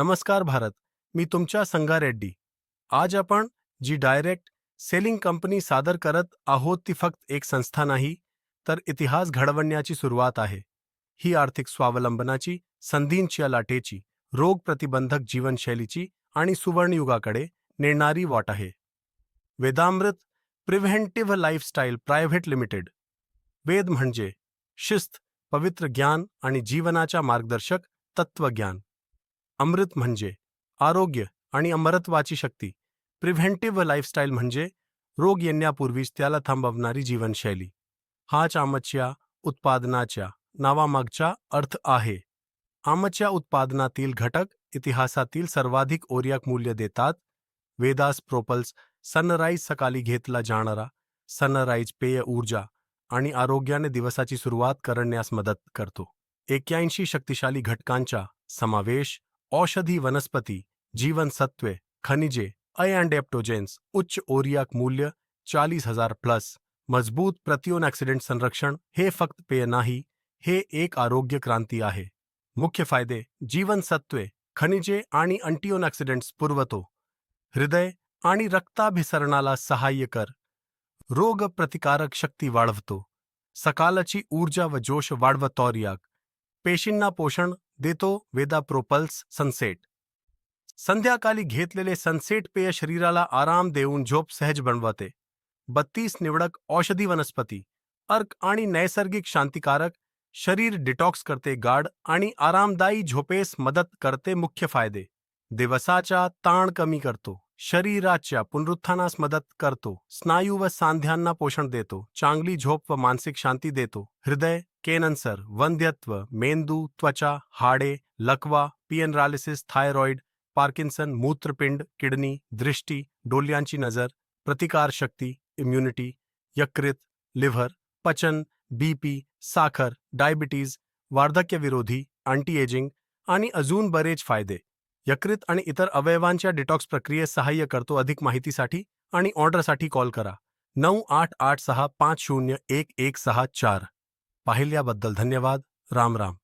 नमस्कार भारत मी तुमच्या संगा रेड्डी. आज आपण जी डायरेक्ट सेलिंग कंपनी सादर करत आहोत ती फक्त एक संस्था नाही तर इतिहास घडवण्याची सुरुवात आहे. ही आर्थिक स्वावलंबनाची संधींच्या लाटेची रोग प्रतिबंधक जीवनशैलीची आणि सुवर्णयुगाकडे नेणारी वाट आहे. Vedamrut preventive lifestyle private limited. वेद म्हणजे शिस्त पवित्र ज्ञान आणि जीवनाच्या मार्गदर्शक तत्वज्ञान अमृत म्हणजे आरोग्य आणि अमरत्वाची शक्ती. प्रिव्हेंटिव्ह लाईफस्टाईल म्हणजे रोग येण्यापूर्वीच त्याला थांबवणारी जीवनशैली. हाच आमच्या उत्पादनाच्या नावामागचा अर्थ आहे. आमच्या उत्पादनातील घटक इतिहासातील सर्वाधिक ओर्याक मूल्य देतात. वेदास प्रोपल्स सनराईज सकाळी घेतला जाणारा सनराईज पेय ऊर्जा आणि आरोग्याने दिवसाची सुरुवात करण्यास मदत करतो. एक्याऐंशी शक्तिशाली घटकांचा समावेश औषधी वनस्पती जीवनसत्वे खनिजे अँडेप्टोजेन्स उच्च ओरियाक मूल्य चाळीस हजार प्लस मजबूत प्रतिओन ॲक्सिडेंट संरक्षण हे फक्त पेय नाही हे एक आरोग्य क्रांती आहे. मुख्य फायदे जीवनसत्वे खनिजे आणि अँटीओन ॲक्सिडेंट्स पुरवतो. हृदय आणि रक्ताभिसरणाला सहाय्य कर. रोग प्रतिकारक शक्ती वाढवतो. सकाळची ऊर्जा व जोश वाढवतोर्याक पेशींना पोषण देतो वेदा प्रोपल्स सनसेट. संध्याकाळी घेतलेले सनसेट पेय शरीराला आराम देऊन झोप सहज बनवते. बत्तीस निवडक औषधी वनस्पती अर्क आणि नैसर्गिक शांतिकारक शरीर डिटॉक्स करते गाढ आणि आरामदायी झोपेस मदत करते मुख्य फायदे. दिवसाचा ताण कमी करतो. शरीराच्या पुनरुत्थानास मदत करतो. स्नायू व सांध्यांना पोषण देतो. चांगली झोप व मानसिक शांती देतो. हृदय केनन्सर वंध्यत्व मेंदू त्वचा हाडे लकवा पियनरालिसिस थायरॉइड पार्किन्सन मूत्रपिंड किडनी दृष्टी डोल्यांची नजर प्रतिकारशक्ती इम्युनिटी यकृत लिव्हर पचन बीपी साखर डायबिटीज वार्धक्यविरोधी अँटी एजिंग आणि अजून बरेच फायदे. यकृत आणि इतर अवयवांच्या डिटॉक्स प्रक्रियेस सहाय्य करतो अधिक माहितीसाठी आणि ऑर्डरसाठी कॉल करा. नऊ आठ आठ सहा पाच शून्य एक एक सहा चार. पाहिल्याबद्दल धन्यवाद. राम राम.